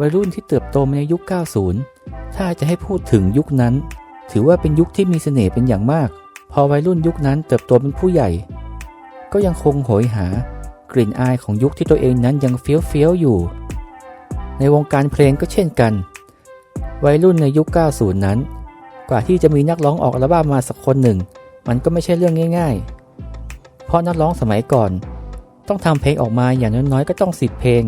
วัยรุ่นที่เติบโตมาในยุค 90 ถ้าจะให้พูดถึงยุคนั้น ถือว่าเป็นยุคที่มีเสน่ห์เป็นอย่างมาก พอวัยรุ่นยุคนั้นเติบโตเป็นผู้ใหญ่ ก็ยังคงโหยหากลิ่นอายของยุคที่ตัวเองนั้นยังเฟี้ยวเฟี้ยวๆอยู่ ในวงการเพลงก็เช่นกัน วัยรุ่นในยุค 90 นั้น กว่าที่จะมีนักร้องออกอัลบั้มมาสักคนหนึ่ง มันก็ไม่ใช่เรื่องง่าย ๆ เพราะนักร้องสมัยก่อน ต้องทำเพลงออกมาอย่างน้อยๆก็ต้อง10เพลง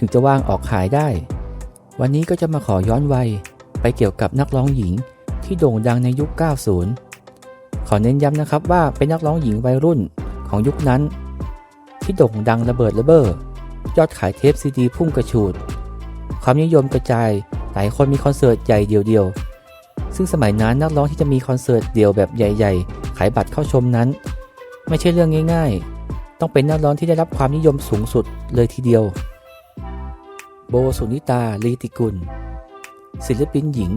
ถึงจะวางออกขายได้ วันนี้ก็จะมาขอย้อนวัย ไปเกี่ยวกับนักร้องหญิงที่โด่งดังในยุค 90 ขอเน้นย้ำนะครับว่าเป็นนักร้องหญิงวัยรุ่นของยุคนั้น ที่โด่งดังระเบิดระเบ้อยอดขายเทปซีดีพุ่งกระฉูด ความนิยมกระจายหลายคนมีคอนเสิร์ตใหญ่เดียวๆ ซึ่งสมัยนั้นนักร้องที่จะมีคอนเสิร์ตเดี่ยวแบบใหญ่ ๆ ขายบัตรเข้าชมนั้น ไม่ใช่เรื่องง่าย ๆ ต้องเป็นนักร้องที่ได้รับความนิยมสูงสุดเลยทีเดียว โบสุนิตาลีติกุล ศิลปินหญิง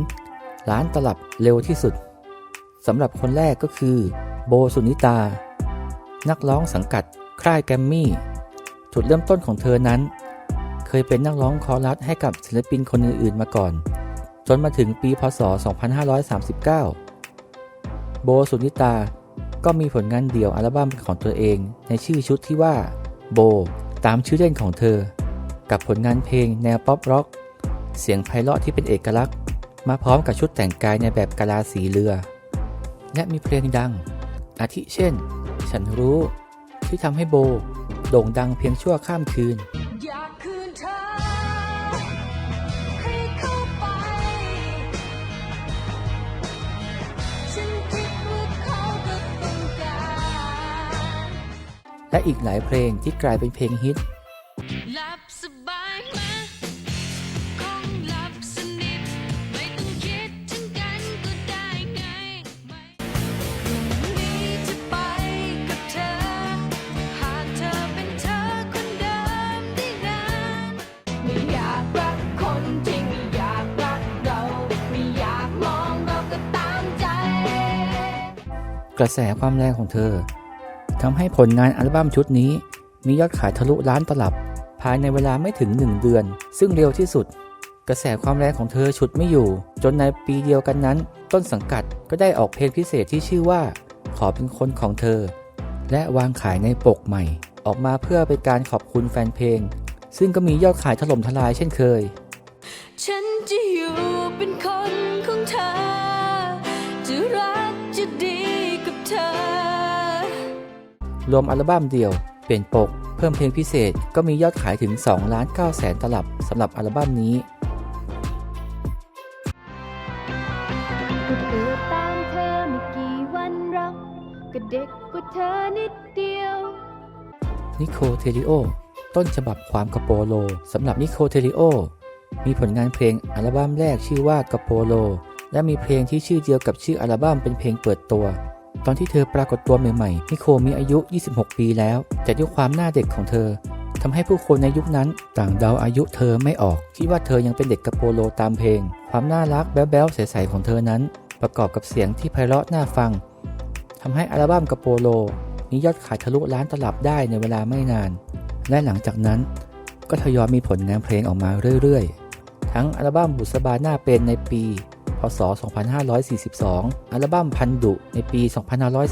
ล้านตลับเร็วที่สุดสำหรับคนแรกก็คือ โบสุนิตา นักร้องสังกัดค่ายแกรมมี่ จุดเริ่มต้นของเธอนั้น เคยเป็นนักร้องคอรัสให้กับศิลปินคนอื่นๆมาก่อน จนมาถึงปีพศ 2539 โบสุนิตาก็มีผลงานเดี่ยวอัลบั้มของตัวเองในชื่อชุดที่ว่า โบ ตามชื่อเล่นของเธอ กับผลงานเพลงแนวป๊อปร็อก เสียงไพเราะที่เป็นเอกลักษณ์ มาพร้อมกับชุดแต่งกายในแบบกะลาสีเรือ และมีเพลงดัง อาทิเช่น ฉันรู้ ที่ทำให้โบ โด่งดังเพียงชั่วข้ามคืนและอีกหลายเพลงที่กลายเป็นเพลงฮิต ระแสความแรงของเธอทำให้ผลงานอัลบั้มชุดนี้ มียอดขายทะลุล้านตลับ ภายในเวลาไม่ถึง 1 เดือน ซึ่งเร็วที่สุด กระแสความแรงของเธอฉุดไม่อยู่ จนในปีเดียวกันนั้น ต้นสังกัดก็ได้ออกเพลงพิเศษที่ชื่อว่า ขอเป็นคนของเธอ และวางขายในปกใหม่ ออกมาเพื่อเป็นการขอบคุณแฟนเพลง ซึ่งก็มียอดขายถล่มทลายเช่นเคย ฉันจะอยู่เป็นคนของเธอ รวมอัลบั้มเดี่ยว เปลี่ยนปก เพิ่มเพลงพิเศษก็มียอดขายถึง2ล้าน9แสนตลับสำหรับอัลบั้มนี้ก็เกิดตามเธอไม่กี่วันหรอกก็เด็กกว่าเธอนิดเดียว นิโคเทริโอ ต้นฉบับความกระโปโลสำหรับนิโคเทริโอ มีผลงานเพลงอัลบั้มแรกชื่อว่ากระโปโล และมีเพลงที่ชื่อเดียวกับชื่ออัลบั้มเป็นเพลงเปิดตัว ตอนที่เธอปรากฏตัวใหม่ๆ นิโคมีอายุ 26 ปีแล้ว แต่ด้วยความหน้าเด็กของเธอทำให้ผู้คนในยุคนั้นต่างเดาอายุเธอไม่ออก คิดว่าเธอยังเป็นเด็กกระโปโลตามเพลง ความน่ารักแบ๊วๆใสๆของเธอนั้น ประกอบกับเสียงที่ไพเราะน่าฟังทำให้อัลบั้มกระโปโลมียอดขายทะลุล้านตลับได้ในเวลาไม่นาน และหลังจากนั้น ก็ทยอยมีผลงานเพลงออกมาเรื่อยๆ ทั้งอัลบั้มบุษบาหน้าเป็นในปี ศ 2542 อัลบั้มพันดุในปี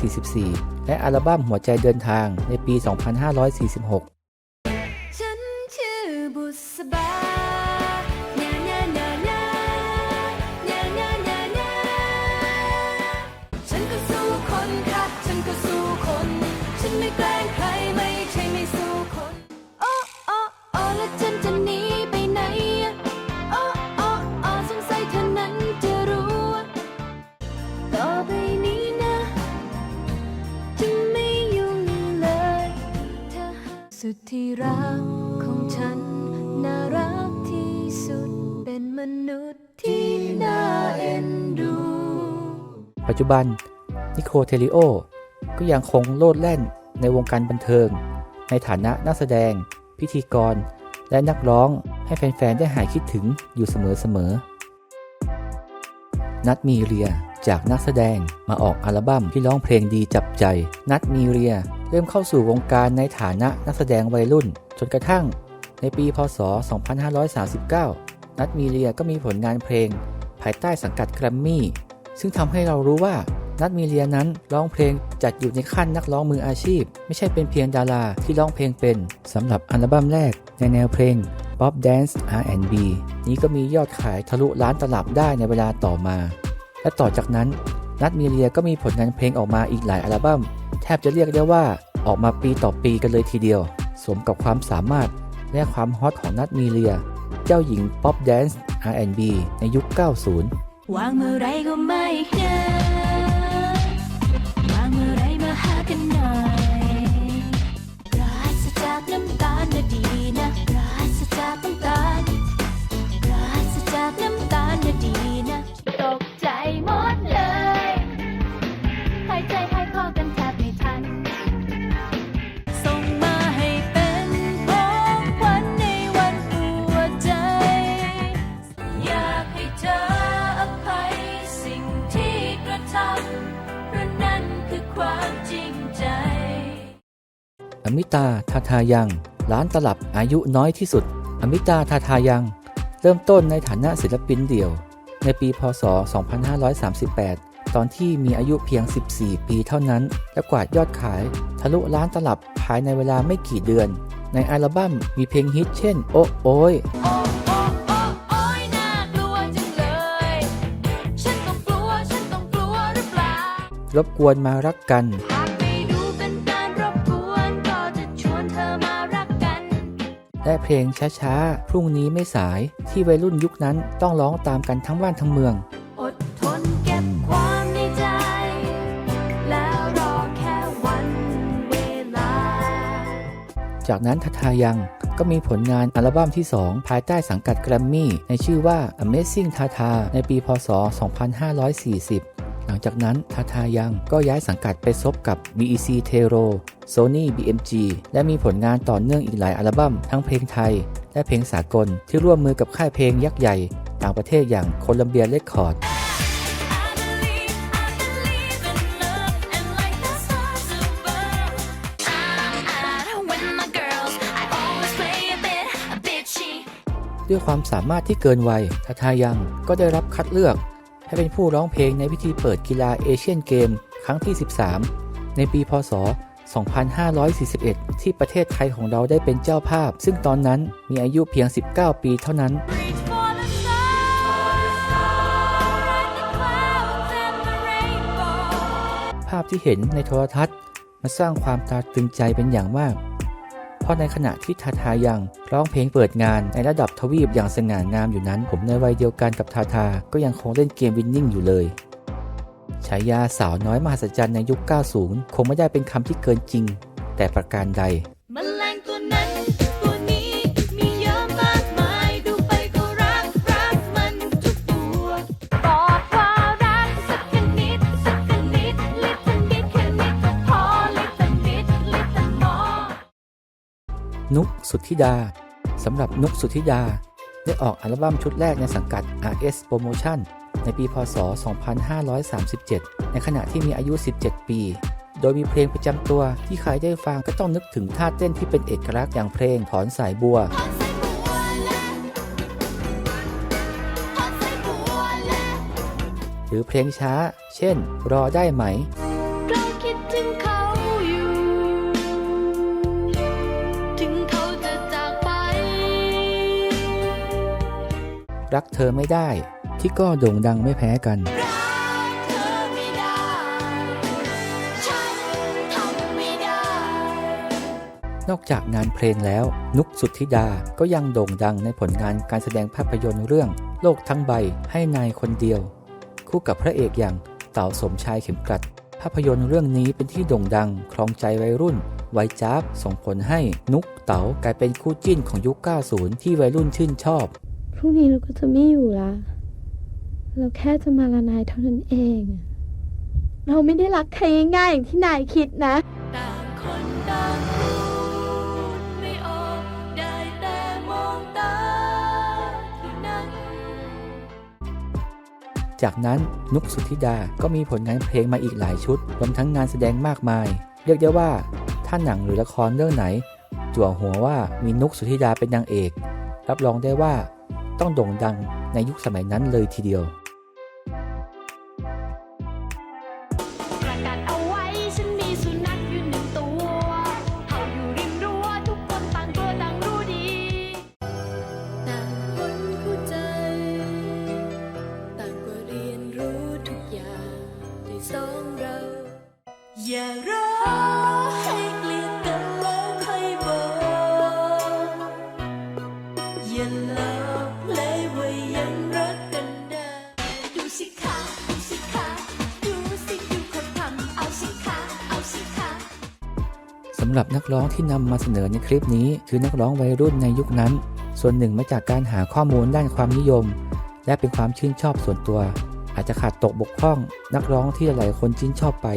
2544 และอัลบั้มหัวใจเดินทางในปี 2546 สุดที่รักของฉัน น่ารักที่สุดเป็นมนุษย์ที่น่าเอ็นดู ปัจจุบันนิโคเทริโอ ก็ยังคงโลดแล่นในวงการบันเทิง ในฐานะนักแสดง พิธีกร และนักร้องให้แฟน ๆ ได้หายคิดถึงอยู่เสมอ ๆ นัดมีเรียจากนักแสดงมาออกอัลบั้มที่ร้องเพลงดีจับใจ นัดมีเรีย เริ่มเข้าสู่วงการในฐานะนักแสดงวัยรุ่น จนกระทั่ง ในปีพศ 2539 นัทมีเลียก็มีผลงานเพลง ภายใต้สังกัดแกรมมี่ ซึ่งทำให้เรารู้ว่านัทมีเลียนั้นร้องเพลงจัดอยู่ในขั้นนักร้องมืออาชีพ ไม่ใช่เป็นเพียงดาราที่ร้องเพลงเป็นสำหรับอัลบั้มแรกในแนวเพลง Pop Dance R&B นี้ก็มียอดขายทะลุล้านตลับได้ในเวลาต่อมา และต่อจากนั้นนัทมีเลียก็มีผลงานเพลงออกมาอีกหลายอัลบั้ม แทบจะเรียกได้ว่าออกมาปีต่อปีกันเลยทีเดียว สมกับความสามารถและความฮอตของนัทมีเลีย เจ้าหญิง Pop Dance R&B ในยุค 90 วางเมื่อไรก็ไม่เห็นวางเมื่อไรมาหากันหน่อยปราศจากน้ำตาลนะดีนะปราศจากน้ำตาลปราศจากน้ำ มิตาทาทายังล้านตลับอายุน้อยที่สุด อมิตาทาทายัง เริ่มต้นในฐานะศิลปินเดี่ยว ในปีพศ 2538 ตอนที่มีอายุเพียง 14 ปีเท่านั้น และกวาดยอดขาย ทะลุล้านตลับภายในเวลาไม่กี่เดือน ในอัลบั้มมีเพลงฮิตเช่น โอ้โอยโอ้โอ้โอ้โอ้ยรบกวนมารักกัน และเพลงช้าๆ พรุ่งนี้ไม่สายที่วัยรุ่นยุคนั้นต้องร้องตามกันทั้งบ้านทั้งเมือง อดทนเก็บความในใจ แล้วรอแค่วันเวลา จากนั้นทาทายังก็มีผลงานอัลบั้มที่ 2 ภายใต้สังกัดแกรมมี่ในชื่อว่า Amazing Tata ในปี พศ 2540ห ลังจากนั้นทาทายังก็ย้ายสังกัดไปซบกับ BEC Tero Sony BMG และมีผลงานต่อเนื่องอีกหลายอัลบั้มทั้งเพลงไทย และเพลงสากลที่ร่วมมือกับค่ายเพลงยักษ์ใหญ่ ต่างประเทศอย่างโคลัมเบียเรคคอร์ดด้วยความสามารถที่เกินวัยทาทายังก็ได้รับคัดเลือก ให้เป็นผู้ร้องเพลงในพิธีเปิดกีฬาเอเชียนเกม ครั้งที่ 13 ในปีพศ 2541 ที่ประเทศไทยของเราได้เป็นเจ้าภาพ ซึ่งตอนนั้นมีอายุเพียง 19 ปีเท่านั้นภาพที่เห็นในโทรทัศน์มาสร้างความตาตรึงใจเป็นอย่างมาก เพราะในขณะที่ทาทายังร้องเพลงเปิดงานในระดับทวีปอย่างสง่างามอยู่นั้น ผมในวัยเดียวกันกับทาทาก็ยังคงเล่นเกมวินนิ่งอยู่เลยฉายาสาวน้อยมหัศจรรย์ในยุค 90 คงไม่ได้เป็นคำที่เกินจริง แต่ประการใด สุทธิดาสำหรับนุกสุทธิดา ได้ออกอัลบั้มชุดแรกในสังกัด RS Promotion ในปี พศ 2537 ในขณะที่มีอายุ 17 ปี โดยมีเพลงประจำตัวที่ใครได้ฟังก็ต้องนึกถึงท่าเต้นที่เป็นเอกลักษณ์อย่างเพลงถอนสายบัวหรือเพลงช้า เช่น รอได้ไหม รักเธอไม่ได้ ที่ก็โด่งดังไม่แพ้กันนอกจากงานเพลงแล้ว นุกสุทธิดาก็ยังโด่งดังในผลงานการแสดงภาพยนตร์เรื่อง โลกทั้งใบให้นายคนเดียว คู่กับพระเอกอย่างเต่าสมชายเข็มกลัด ภาพยนตร์เรื่องนี้เป็นที่โด่งดัง ครองใจวัยรุ่นวัยจ้าบส่งผลให้นุกเต๋ากลายเป็นคู่จิ้นของยุค 90 ที่วัยรุ่นชื่นชอบ รุ่งนี้เราก็จะไม่อยู่ละ เราแค่จะมาละนายเท่านั้นเอง เราไม่ได้รักใครง่ายๆอย่างที่นายคิดนะต่างคนต่างพูดไม่ออก ได้แต่มองตาที่นั้น จากนั้นนุกสุธิดาก็มีผลงานเพลงมาอีกหลายชุด รวมทั้งงานแสดงมากมาย เรียกได้ว่าถ้าหนังหรือละครเรื่องไหน จั่วหัวว่ามีนุกสุธิดาเป็นนางเอก รับรองได้ว่า ต้องโด่งดังในยุคสมัยนั้นเลยทีเดียวำหรับนักร้องที่นำมาเสนอในคลิปนี้ คือนักร้องวัยรุ่นในยุคนั้น ส่วนหนึ่งมาจากการหาข้อมูลด้านความนิยม และเป็นความชื่นชอบส่วนตัว อาจจะขาดตกบกพร่อง นักร้องที่หลายคนชื่นชอบไป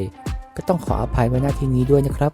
ก็ต้องขออภัยไว้หน้าที่นี้ด้วยนะครับ